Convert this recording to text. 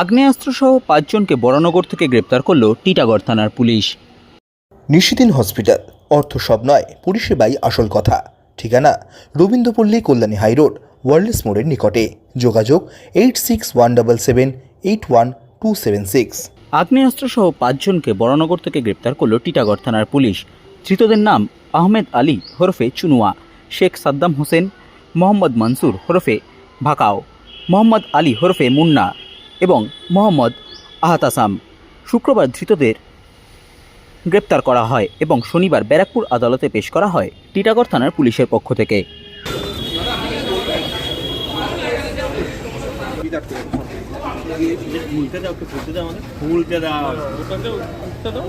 আগ্নেয়াস্ত্রসহ পাঁচজনকে বরানগর থেকে গ্রেপ্তার করল টিটাগড় থানার পুলিশ। নিশিদিন হসপিটাল অর্থ সব নয় পরিষেবাই আসল কথা। ঠিকানা রবীন্দ্রপল্লী কল্যাণী হাইরোড ওয়ার্ল্ডস মোড়ের নিকটে। যোগাযোগ eight six one double seven eight one two seven six. আগ্নেয়াস্ত্রসহ পাঁচজনকে বরানগর থেকে গ্রেপ্তার করল টিটাগড় থানার পুলিশ। ধৃতদের নাম আহমেদ আলী হরফে চুনুয়া শেখ সাদ্দাম হোসেন মোহাম্মদ মনসুর হরফে ভাকাও মোহাম্মদ আলী হরফে মুন্না। এবং মোহাম্মদ আহাতাসাম শুক্রবার ধৃতদের গ্রেপ্তার করা হয় এবং শনিবার ব্যারাকপুর আদালতে পেশ করা হয় টিটাগড় থানার পুলিশের পক্ষ থেকে। দাও দাও